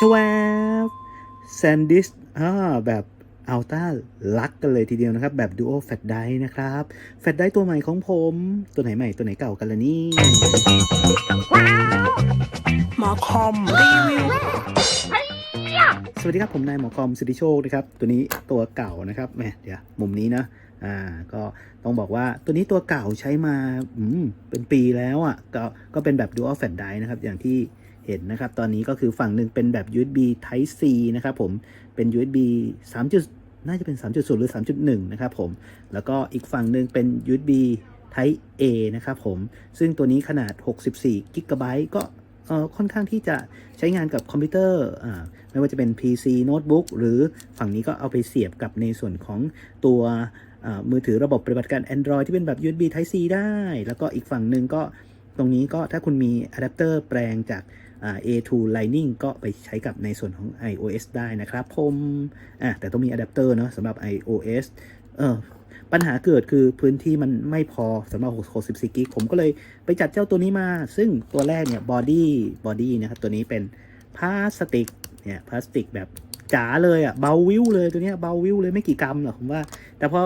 ชวบแซนดิสอ่าแบบอัลต้าลักกันเลยทีเดียวนะครับ แบบดูโอแฟตไดนะครับแฟตไดตัวใหม่ของผม ตัวไหนใหม่ตัวไหนเก่ากันละนี่หมอคอมรีวิวสวัสดีครับผมนายหมอคอมสิทธิโชคนะครับ ตัวนี้ตัวเก่านะครับแหมเดี๋ยวมุมนี้นะอ่าก็ต้องบอกว่าตัวนี้ตัวเก่าใช้มาอืมเป็นปีแล้วอะก็ก็เป็นแบบ Dual Fan Drive นะครับ อย่างที่ เห็นนะครับ ตอนนี้ก็คือฝั่งหนึ่งเป็นแบบ USB Type C นะครับผม เป็น USB 3. จุดน่าจะเป็น 3.0 หรือ 3.1 นะครับผม แล้วก็อีกฝั่งหนึ่งเป็น USB Type A นะครับผม ซึ่งตัวนี้ขนาด 64กิกะไบต์ก็ค่อนข้างที่จะใช้งานกับคอมพิวเตอร์อไม่ว่าจะเป็น PC โน้ตบุ๊กหรือฝั่งนี้ก็เอาไปเสียบกับในส่วนของตัวมือถือระบบปฏิบัติการ Android ที่เป็นแบบ USB Type C ได้ แล้วก็อีกฝั่งหนึ่งก็ตรงนี้ก็ถ้าคุณมีอะแดปเตอร์แปลงจาก อ่า A to Lightning ก็ไปใช้กับในส่วนของ iOS ได้นะครับผมอะแต่ต้องมีอะแดปเตอร์เนาะสำหรับ iOS เออปัญหาเกิดคือพื้นที่มันไม่พอสำหรับ64กิกผมก็เลยไปจัดเจ้าตัวนี้มา ซึ่งตัวแรกเนี่ยบอดี้บอดี้นะครับตัวนี้เป็นพลาสติกเนี่ยพลาสติกแบบจ๋าเลยอะ่ะเบาวิวเลยตัวเนี้ยเบาวิวเลยไม่กี่กรัมหรอกผมว่า แต่พอ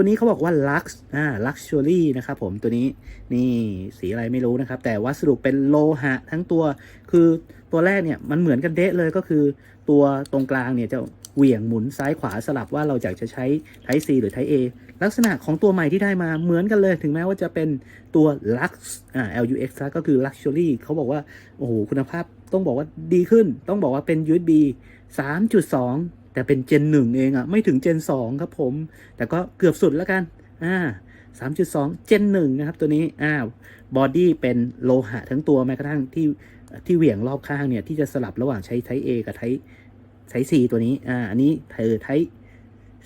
ตัวนี้เขาบอกว่า lux อ่า luxury นะครับผมตัวนี้นี่สีอะไรไม่รู้นะครับ แต่วัสดุเป็นโลหะทั้งตัว คือตัวแรกเนี่ยมันเหมือนกันเดะเลยก็คือ ตัวตรงกลางเนี่ยจะเหวี่ยงหมุนซ้ายขวาสลับว่าเราอยากจะใช้ Type C หรือ Type A ลักษณะของตัวใหม่ที่ได้มาเหมือนกันเลย ถึงแม้ว่าจะเป็นตัว Lux อ่า LUX ก็คือ Luxury เขาบอกว่า โอ้โห คุณภาพต้องบอกว่าดีขึ้น ต้องบอกว่าเป็น USB 3.2 แต่เป็น Gen 1เองอะไม่ถึง Gen 2ครับผม แต่ก็เกือบสุดแล้วกันอ่า3.2 Gen 1นะครับตัวนี้อ่าบอดี้เป็นโลหะทั้งตัวแม้กระทั่งที่ที่เหวี่ยงรอบข้างเนี่ยที่จะสลับระหว่างใช้ Type A กับ Type Type C ตัวนี้อ่าอันนี้เธอ Type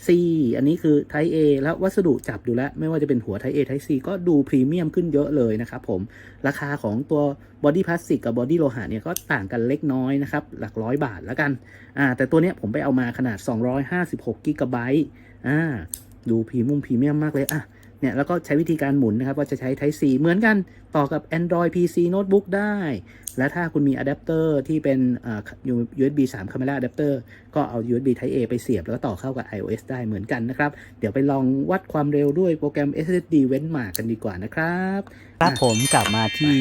C อันนี้คือ Type A แล้ววัสดุจับดูแล้วไม่ว่าจะเป็นหัว Type A Type C ก็ดูพรีเมียมขึ้นเยอะเลยนะครับผมราคาของตัวบอดี้พลาสติกกับบอดี้โลหะเนี่ยก็ต่างกันเล็กน้อยนะครับ หลักร้อยบาทแล้วกันอ่าแต่ตัวเนี้ยผมไปเอามาขนาด 256กิกะไบต์อ่าดูพรีมุมพรีเมียมมากเลยอะ เนี่ยแล้วก็ใช้วิธีการหมุนนะครับว่าจะใช้ Type C เหมือนกันต่อกับ Android PC Notebook ได้ และถ้าคุณมีอะแดปเตอร์ที่เป็นอ่ USB 3 Camera Adapter ก็เอา USB Type A ไปเสียบ แล้วก็ต่อเข้ากับ iOS ได้เหมือนกันนะครับ เดี๋ยวไปลองวัดความเร็วด้วยโปรแกรม SSD Benchmark กันดีกว่านะครับ ครับผมกลับมาที่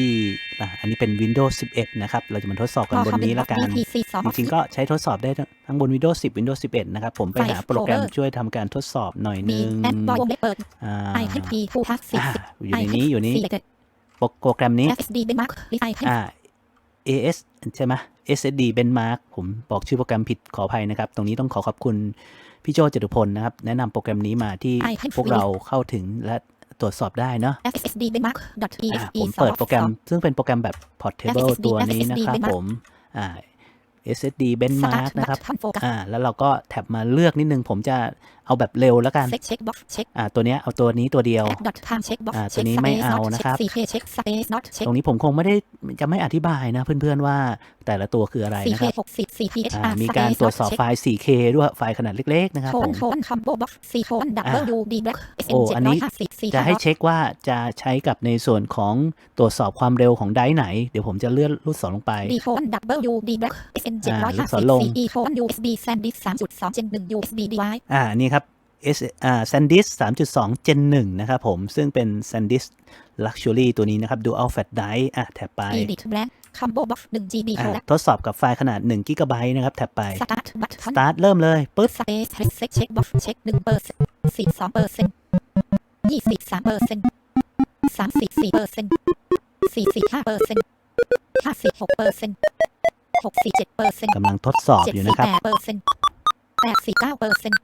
อะอันนี้เป็น Windows 11 นะครับ เราจะมาทดสอบกันบนนี้ละกัน จริงๆ ก็ใช้ทดสอบได้ทั้งบน Windows 10 Windows 11 นะครับ ผมไปหาโปรแกรมช่วยทำการทดสอบหน่อยมีนึงแอดบอยวงเล็บเปิดอ่าไอให้พีฟูพักสิบอ่าสิบอยู่ในนี้อยู่นี้ selected โปรโปรแกรมนี้ SSD เป็นมาร์คลิไอให้อ่า AS ใช่ไหม SSD Benchmark ผมบอกชื่อโปรแกรมผิดขออภัยนะครับ ตรงนี้ต้องขอขอบคุณพี่โจจตุพลนะครับ แนะนำโปรแกรมนี้มาที่พวกเราเข้าถึงและ ตรวจสอบได้เนาะ SSD เป็นมาร์คอ่า .exe ผมเปิดโปรแกรม ซึ่งเป็นโปรแกรมแบบ Portable SSD ตัวนี้นะครับ SSD ผมอ่า SSD Benchmark นะครับท่านโฟกัสอ่าแล้วเราก็แท็บมาเลือกนิดนึง ผมจะเอาแบบเร็วแล้วกัน เช็คเช็คบ็อกเช็คอ่าตัวเนี้ยเอาตัวนี้ตัวเดียวแอดดอททางเช็คบ็อกอ่าเช็คตัวนี้ไม่เอานะครับเช็ค 4K เช็ค space not เช็คตรงนี้ผมคงไม่ได้จะไม่อธิบายนะเพื่อนๆว่าแต่ละตัวคืออะไรนะ 4K ครับ60 4PHR อ่ามีการตรวจสอบไฟล์ 4K ด้วยไฟล์ขนาดเล็กๆนะครับโทผนมโทนคัมโบบ็อกซีโทนดับเบิลยูดีแบล็กโอ้ SN อันนี้750 4จะให้เช็คว่าจะใช้กับในส่วนของตรวจสอบความเร็วของไดร์ไหน เดี๋ยวผมจะเลื่อนลูกศรลงไปดีโทนดับเบิลยูดีแบล็ก SN อ่าลูกศร750ลง4 E โทน USB SanDisk 3.2 Gen 1 USB device อ่านี่ครับ S อ่า SanDisk 3.2 Gen 1 นะครับผม ซึ่งเป็น SanDisk Luxury ตัวนี้นะครับ Dual Fat Drive อะแท็บไป Edit Blank Combo Box 1 GB อ่าโทรทดสอบกับไฟล์ขนาด1 g b นะครับ แท็บไป Start Button Start เริ่มเลยปึ๊บ Space Reset Check Box เช็ค1เปอร์เซ็นต์12เปอร์เซ็นต์23เปอร์เซ็นต์34เปอร์เซ็นต์45เปอร์เซ็นต์56เปอร์เซ็นต์67เปอร์เซ็นต์กำลังทดสอบอยู่นะครับ78เปอร์เซ็นต์89เปอร์เซ็นต์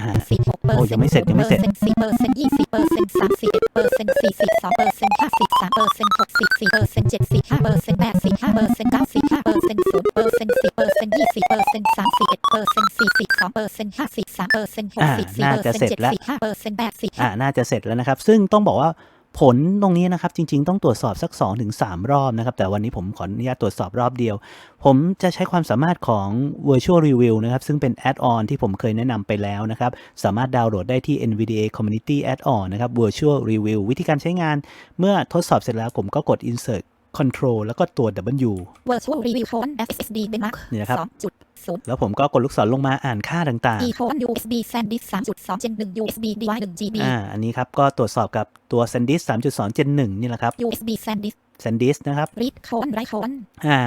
อ่า16เปอร์โอ้เซ็นต์ยังไม่เสร็จยังไม่เสร็จ4เปอร์เซ็นต์20เปอร์เซ็นต์31เปอร์เซ็นต์42เปอร์เซ็นต์53เปอร์เซ็นต์64เปอร์เซ็นต์75เปอร์เซ็นต์85เปอร์เซ็นต์95เปอร์เซ็นต์0เปอร์เซ็นต์10เปอร์เซ็นต์20เปอร์เซ็นต์31เปอร์เซ็นต์42เปอร์เซ็นต์53เปอร์เซ็นต์64อ่าเปอร์น่าเซ็จะนต์เสร็จแล้ว75เปอร์เซ็นต์85อ่าน่าจะเสร็จแล้วนะครับ ซึ่งต้องบอกว่า ผลตรงนี้นะครับจริง ๆ ต้องตรวจสอบสัก 2-3 รอบนะครับ แต่วันนี้ผมขออนุญาตตรวจสอบรอบเดียว ผมจะใช้ความสามารถของ Virtual Review นะครับ ซึ่งเป็น Add-on ที่ผมเคยแนะนำไปแล้วนะครับ สามารถดาวน์โหลดได้ที่ NVDA Community Add-on นะครับ Virtual Review วิธีการใช้งาน เมื่อทดสอบเสร็จแล้วผมก็กด Insert Control แล้วก็ตัว W Virtual Review Phone SSD Benmark นี่นะครับสองจุดศูนย์แล้วผมก็กดลูกศรลงมาอ่านค่าต่าง e phone USB SanDisk สามจุดสอง Gen หนึ่ง USB device หนึ่ง GB ๆอ่า อันนี้ครับก็ตรวจสอบกับตัว SanDisk 3.2 Gen 1 นี่แหละครับ USB SanDisk SanDisk นะครับ Read Phone Write Phone อ่า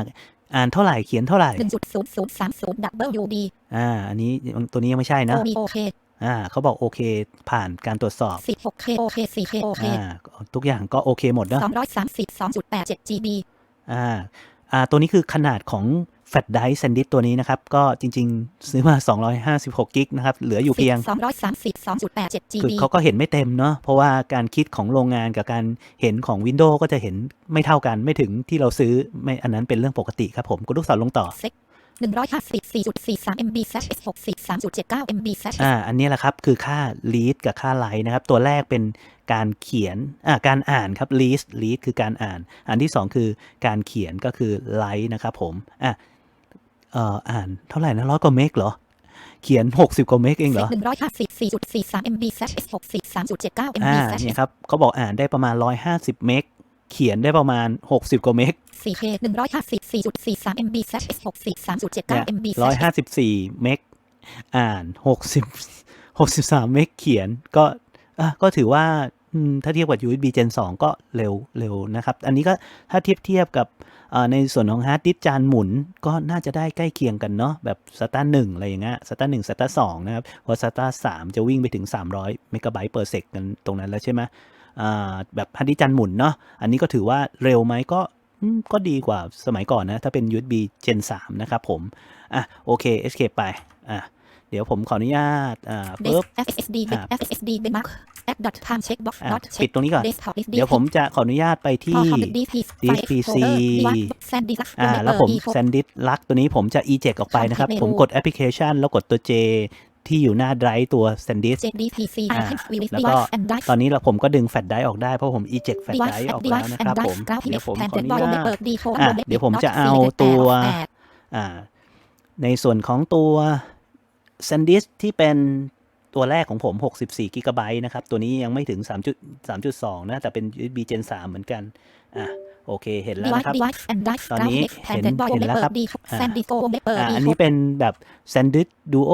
อ่านเท่าไหร่ เขียนเท่าไหร่หนึ่งจุดศูนย์ศูนย์สามศูนย์ WD อ่า อันนี้ตัวนี้ยังไม่ใช่นะ OB OK อ่าเขาบอกโอเคผ่านการตรวจสอบสิบหก K OK สี่ K OK อ่าทุกอย่างก็โอเคหมดเนอะสองร้อยสามสิบสองจุดแปดเจ็ด GB อ่าอ่าตัวนี้คือขนาดของแฟลชไดร์แซนดิสตัวนี้นะครับ ก็จริง ๆ ซื้อมา 256 กิกนะครับ เหลืออยู่เพียงสองร้อยสามสิบสองจุดแปดเจ็ดคือ GB เขาก็เห็นไม่เต็มเนาะเพราะว่าการคิดของโรงงานกับการเห็นของ Windows ก็จะเห็นไม่เท่ากันไม่ถึงที่เราซื้อไม่อันนั้นเป็นเรื่องปกติครับผมกดลูกศรลงต่อ เซ็กหนึ่งร้อยห้าสิบสี่จุดสี่สาม MB s h หกสิบสามจุดเจ็ดเก้า MB s h อ่า อันนี้แหละครับ คือค่า read กับค่า write นะครับ ตัวแรกเป็นการเขียน อ่า การอ่านครับ read read คือการอ่าน อันที่สองคือการเขียนก็คือ write นะครับผม อะเอ่อ อ่านเท่าไหร่นะร้อยกว่าเมกเหรอ เขียน 60 กว่าเมกเองเหรอหนึ่งร้อยห้าสิบสี่จุดสี่สาม MB s h หกสิบสามจุดเจ็ดเก้า MB อ่า s h เนี่ยครับเขาบอกอ่านได้ประมาณ 150 เมก เขียนได้ประมาณ 60 กว่าเมกสี่ K หนึ่งร้อยห้าสิบสี่จุดสี่สาม MB s h หกสิบสามจุดเจ็ดเนี่เก้าย MB ร้อยห้าสิบสี่เมกอ่าน 60 63 เมกเขียนก็อะก็ถือว่าอืมถ้าเทียบกับ USB Gen 2 ก็เร็วเร็วนะครับ อันนี้ก็ถ้าเทียบเทียบกับอ่าในส่วนของฮาร์ดดิสก์จานหมุนก็น่าจะได้ใกล้เคียงกันเนาะแบบ SATA 1อะไรอย่างเงี้ย SATA 1 SATA 2นะครับเพราะ SATA 3จะวิ่งไปถึง 300 เมกะไบต์ per sec กันตรงนั้นแล้วใช่ไหมอ่า แบบฮาร์ดดิสก์จานหมุนเนาะอันนี้ก็ถือว่าเร็วไหมก็อืมก็ดีกว่าสมัยก่อนนะ ถ้าเป็น USB Gen 3 นะครับผม อะ โอเค escape ไป อะ เดี๋ยวผมขออนุญาต อ่า Desk ปึ๊บ SSD อ่า SSD Benmark Add dot time check box อะ dot ปิด check ตรงนี้ก่อน Desktop SD เดี๋ยวผมจะขออนุญาตไปที่ DP Disk PC SanDisk อ่า แล้วผม SanDisk ลักตัวนี้ผมจะ eject ออกไปนะครับ ผมกดแอปพลิเคชันแล้วกดตัว J ที่อยู่หน้า drive ตัว SanDisk JDPC อ่า items with แล้วก็ device and drive ตอนนี้เราผมก็ดึงแฟลชไดร์ออกได้ เพราะผม eject แฟลชได device ร์ออก and แล้ว device นะครับ and ผม drive เดี๋ยวผมขอ planted อนุ ball ญาตเปิด D phone อะ ball เดี๋ยวผมจะ dot เอา select ตัวแปดอ่าในส่วนของตัว SanDisk ที่เป็นตัวแรกของผม 64 g b นะครับ ตัวนี้ยังไม่ถึง 3.3.2 นะ แต่เป็น USB Gen 3 เหมือนกัน อะ โอเคเห็นแล้ว device นะครับ device and drive ตอนนี้ graphics เห็น planted ball เห็นแล้วครับเปิด D อ่า SanDisk เปิดอ่า D อันนี้เป็นแบบ SanDisk Duo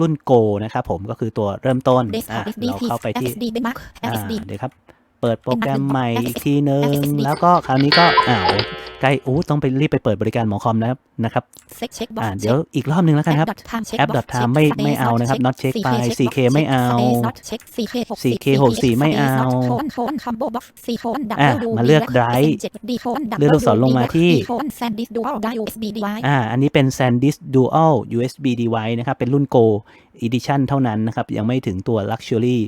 รุ่น Go นะครับผมก็คือตัวเริ่มต้นอะ desktop SD เราเข้าไปที่ SSD Benmark อ่า SSD เดี๋ยวครับ เปิดโปรแกรมเป็นอันหนึ่งใหม่อีกทีนึง SSD แล้วก็คราวนี้ก็อ้าว ใกล้อู้ต้องไปรีบไปเปิดบริการหมอคอมนะครับนะครับ check check อ่า box เดี๋ยวอีกรอบหนึ่งแล้วกันครับ app dot time check app box dot time check ไม่ Saturday ไม่เอานะครับ not check ไป 4K ไม่เอา Saturday not check 4K 60 4K 60ไม่เอา not phone phone combo box C phone อะ W มาเลือก drive D phone เลื่อนลูกศรลงมาที่ D phone SanDisk Dual Drive USB device อ่าอันนี้เป็น SanDisk Dual USB device นะครับเป็นรุ่น Go Edition เท่านั้นนะครับ ยังไม่ถึงตัว Luxury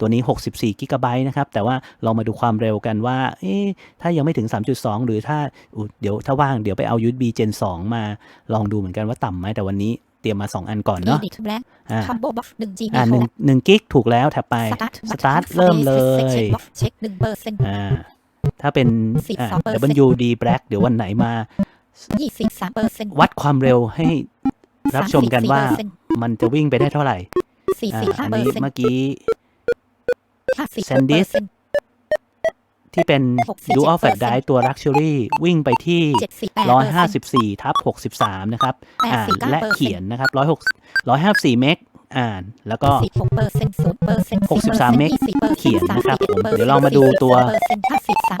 ตัวนี้ 64 g b นะครับ แต่ว่าลองมาดูความเร็วกันว่าเอ๊ะถ้ายังไม่ถึง 3.2 หรือถ้าอุ๊ยเดี๋ยวถ้าว่างเดี๋ยวไปเอา USB Gen 2 มาลองดูเหมือนกันว่าต่ำไหมแต่วันนี้เตรียมมา 2 อันก่อนเนาะ Edit blank อ่า combo box 1 GB อ่าหนึ่งหนึ่งกิกถูกแล้วแท็บไป start Start เริ่มเลย check box check 1เปอร์เซ็นต์อ่าถ้าเป็นอ่า12% WD Black เดี๋ยววันไหนมา23เปอร์เซ็นต์วัดความเร็วให้รับชมกันว่า มันจะวิ่งไปได้เท่าไหร่อ่า45อันเปอนี้ร์เซ็นต์เมื่อกี้50 SanDisk ที่เป็น67% Dual Flash Drive ตัว Luxury วิ่งไปที่78 154ทับ63นะครับ อ่าน89%และเขียนนะครับ106 154เมกอ่านแล้วก็16เป อร์เซ็นต์0เปอร์เซ็นต์63เมกเขียนนะครับผมเดี๋ยวเรามาดูตัว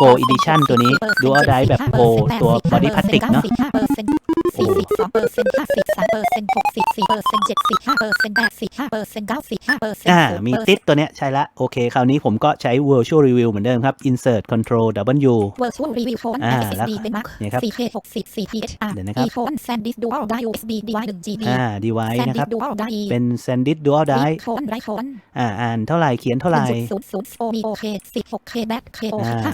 Go Edition ตัวนี้ Dual Drive แบบ Go ตัว Body Plastic เนอะ45เปอร์เซ็นต์42เปอร์เซ็นต์53เปอร์เซ็นต์64เปอร์เซ็นต์75เปอร์เซ็นต์85เปอร์เซ็นต์95เปอร์เซ็นต์อ่า มีติดตัวเนี้ยใช่ละ โอเค คราวนี้ผมก็ใช้ Virtual Review เหมือนเดิมครับ Insert Control W Virtual Review Phone อ่า SSD เป็นมาร์คเนี่ยครับ 4K 60 4PHR เดี๋ยวนะครับ e phone SanDisk Dual Drive USB device 1 GB อ่า device นะครับ SanDisk Dual Drive เป็น SanDisk Dual Drive Read phone Write phone อ่าอ่านเท่าไหร่เขียนเท่าไหร่1.00 OMOK 16K Back KO อ่า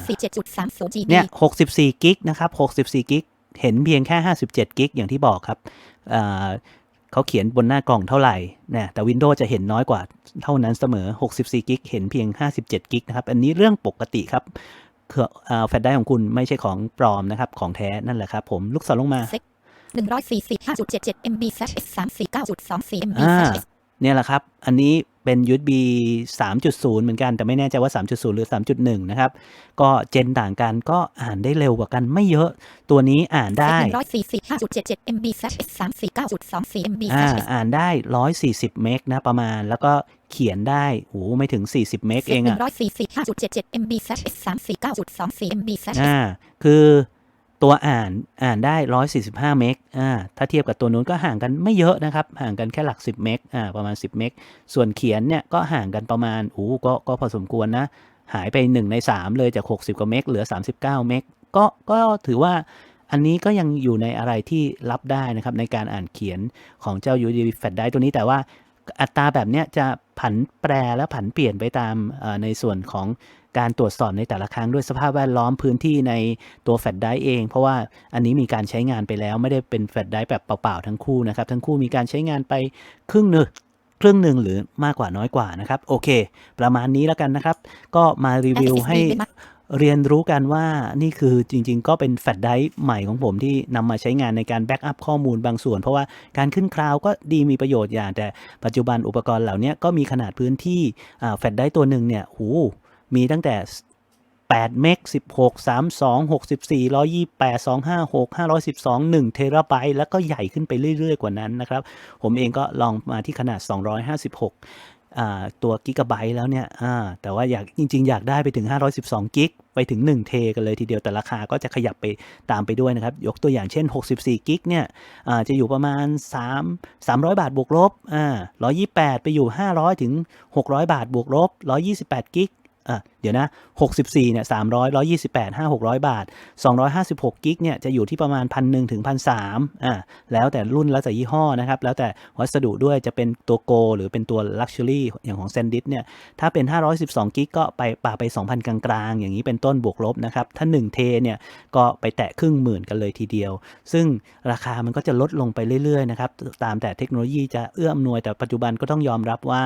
57.30 GB เนี่ย64กิกนะครับ64กิกเห็นเพียงแค่57กิกอย่างที่บอกครับอ่าเขาเขียนบนหน้ากล่องเท่าไหร่นะแต่ Windows จะเห็นน้อยกว่าเท่านั้นเสมอ 64 กิก เห็นเพียง 57 กิกนะครับ อันนี้เรื่องปกติครับเครื่องอ่าแฟลชไดรฟ์ของคุณไม่ใช่ของปลอมนะครับ ของแท้นั่นแหละครับผม ลูกศรลงมา145.77 MB 39.24 MB อ่า เนี่ยแหละครับ อันนี้เป็น USB 3.0 เหมือนกัน แต่ไม่แน่ใจว่า 3.0 หรือ 3.1 นะครับ ก็เจนต่างกันก็อ่านได้เร็วกว่ากันไม่เยอะ ตัวนี้อ่านได้หนึ่งร้อยสี่สิบห้าจุดเจ็ดเจ็ด MB แซสสามสี่เก้าจุดสองสี่ MB แซอ่าสอ่านได้ 140 เมกนะประมาณ แล้วก็เขียนได้โอ้ไม่ถึง 40 เมกเองหนึ่อะงร้อยสี่สิบห้าจุดเจ็ดเจ็ด MB แซสสามสี่เก้าจุดสองสี่ MB แซสอ่าคือ ตัวอ่านอ่านได้ 145 เมกอ่าถ้าเทียบกับตัวนู้นก็ห่างกันไม่เยอะนะครับ ห่างกันแค่หลัก 10 เมกอ่าประมาณ 10 เมกส่วนเขียนเนี่ยก็ห่างกันประมาณโอ้ก็ก็พอสมควรนะ หายไป 1 ใน 3 เลยจาก 60 กว่าเมกเหลือ 39 เมกก็ก็ถือว่าอันนี้ก็ยังอยู่ในอะไรที่รับได้นะครับในการอ่านเขียนของเจ้า USB Flash Drive ตัวนี้แต่ว่าอัตราแบบเนี้ยจะผันแปรและผันเปลี่ยนไปตามในส่วนของ การตรวจสอบในแต่ละครั้งด้วยสภาพแวดล้อมพื้นที่ในตัวแฟลชไดรฟ์เอง เพราะว่าอันนี้มีการใช้งานไปแล้วไม่ได้เป็นแฟลชไดรฟ์แบบเปล่าๆทั้งคู่นะครับ ทั้งคู่มีการใช้งานไปครึ่งหนึ่งครึ่งหนึ่งหรือมากกว่าน้อยกว่านะครับ โอเค ประมาณนี้แล้วกันนะครับ ก็มารีวิวให้เรียนรู้กันว่านี่คือจริงๆ ก็เป็นแฟลชไดรฟ์ใหม่ของผมที่นำมาใช้งานในการแบ็กอัพข้อมูลบางส่วน เพราะว่าการขึ้นคลาวด์ก็ดีมีประโยชน์อย่าง แต่ปัจจุบันอุปกรณ์เหล่านี้ก็มีขนาดพื้นที่อ่าแฟลชไดรฟ์ตัวหนึ่งเนี่ยหู มีตั้งแต่ 8 เมก 16 32 64 128 256 512 1 เทราไบต์แล้วก็ใหญ่ขึ้นไปเรื่อย ๆ กว่านั้นนะครับ ผมเองก็ลองมาที่ขนาด 256อ่าตัวกิกะไบต์แล้วเนี่ยแต่ว่าอยากจริง ๆ อยากได้ไปถึง 512 กิก ไปถึง 1 เทกันเลยทีเดียวแต่ราคาก็จะขยับไปตามไปด้วยนะครับ ยกตัวอย่างเช่น 64 กิกเนี่ยจะอยู่ประมาณ 3 300 บาทบวกลบอ่า128 ไปอยู่ 500 ถึง 600 บาทบวกลบ 128 กิก อะ เดี๋ยวนะ 64 เนี่ย 300 128 5 600 บาท 256 กิก เนี่ย จะอยู่ที่ประมาณ1,001ถึง1,300อ่า แล้วแต่รุ่นแล้วแต่ยี่ห้อนะครับ แล้วแต่วัสดุด้วย จะเป็นตัวโก หรือเป็นตัว Luxury อย่างของ s a n d i s เนี่ย ถ้าเป็น 512 กิก ก็ไปป่าไป 2,000 กลางๆ อย่างนี้เป็นต้นบวกลบนะครับ ถ้า1เทเนี่ย ก็ไปแตะครึ่งหมื่นกันเลยทีเดียว ซึ่งราคามันก็จะลดลงไปเรื่อยๆ นะครับ ตามแต่เทคโนโลยีจะเอื้ออำนวย แต่ปัจจุบันก็ต้องยอมรับว่า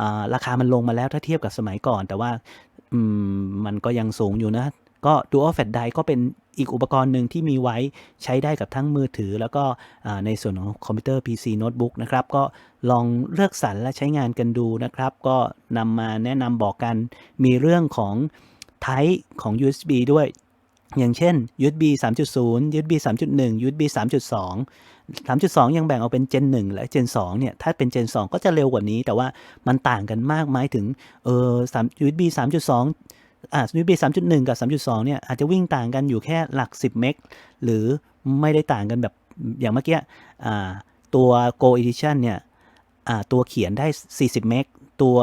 อ่าราคามันลงมาแล้วถ้าเทียบกับสมัยก่อน แต่ว่า อืมมันก็ยังสูงอยู่นะ ก็ Dual Flash Drive ก็เป็นอีกอุปกรณ์หนึ่งที่มีไว้ใช้ได้กับทั้งมือถือ แล้วก็ในส่วนของคอมพิวเตอร์ PC โน้ตบุ๊กนะครับ ก็ลองเลือกสรรและใช้งานกันดูนะครับ ก็นำมาแนะนำบอกกัน มีเรื่องของ Type ของ USB ด้วย อย่างเช่น USB 3.0 USB 3.1 USB 3.2 3.2 ยังแบ่งออกเป็น Gen 1 และ Gen 2 เนี่ย ถ้าเป็น Gen 2 ก็จะเร็วกว่านี้ แต่ว่ามันต่างกันมากไหมถึง เออ3 USB 3.2 อ่า USB 3.1 กับ 3.2 เนี่ย อาจจะวิ่งต่างกันอยู่แค่หลัก 10 เมก หรือไม่ได้ต่างกันแบบอย่างเมื่อกี้ อ่า ตัว Go Edition เนี่ย อ่า ตัวเขียนได้ 40 เมก ตัว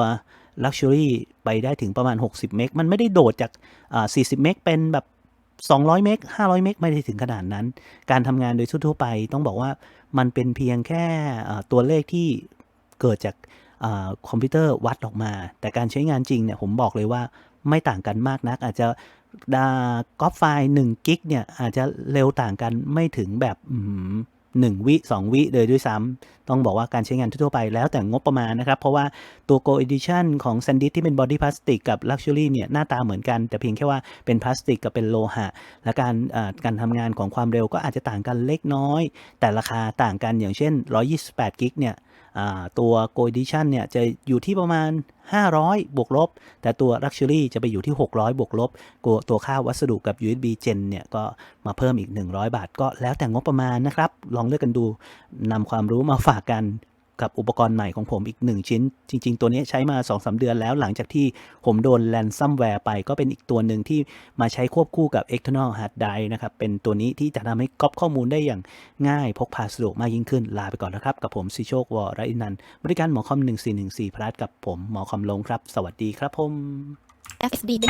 Luxury ไปได้ถึงประมาณ 60 เมก มันไม่ได้โดดจาก อ่า 40 เมก เป็นแบบ 200 เมก 500 เมกไม่ได้ถึงขนาดนั้น การทำงานโดยทั่วไปต้องบอกว่ามันเป็นเพียงแค่ตัวเลขที่เกิดจากอคอมพิวเตอร์วัดออกมา แต่การใช้งานจริงเนี่ยผมบอกเลยว่าไม่ต่างกันมากนัก อาจจะดาก๊อปไฟล์1กิกเนี่ยอาจจะเร็วต่างกันไม่ถึงแบบ อื้อหือหนึ่งวิสองวิเลยด้วยซ้ำต้องบอกว่าการใช้งานทั่วไปแล้วแต่งบประมาณนะครับ เพราะว่าตัว Go Edition ของ SanDisk ที่เป็นบอดี้พลาสติกกับ Luxury เนี่ยหน้าตาเหมือนกัน แต่เพียงแค่ว่าเป็นพลาสติกกับเป็นโลหะ และการการทำงานของความเร็วก็อาจจะต่างกันเล็กน้อย แต่ราคาต่างกันอย่างเช่น128กิกเนี่ย ตัวโกลดิชันเนี่ยจะอยู่ที่ประมาณ 500 บวกลบ แต่ตัว Luxury จะไปอยู่ที่ 600 บวกลบตัวตัวค่าวัสดุกับ USB Gen เนี่ยก็มาเพิ่มอีก 100 บาท ก็แล้วแต่งบประมาณนะครับ ลองเลือกกันดูนำความรู้มาฝากกัน กับอุปกรณ์ใหม่ของผมอีก 1 ชิ้น จริง ๆ ตัวนี้ใช้มา 2-3 เดือนแล้วหลังจากที่ผมโดน ransomware ไป ก็เป็นอีกตัวหนึ่งที่มาใช้ควบคู่กับ external hard drive นะครับ เป็นตัวนี้ที่จะทำให้ก๊อปข้อมูลได้อย่างง่ายพกพาสะดวกมากยิ่งขึ้น ลาไปก่อนนะครับ กับผมสิโชควอรอินันบริการหมอคอม 1414พลัสกับผมหมอคอมลงครับ สวัสดีครับผม FSD ได้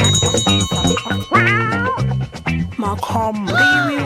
หมอคอมรีวิว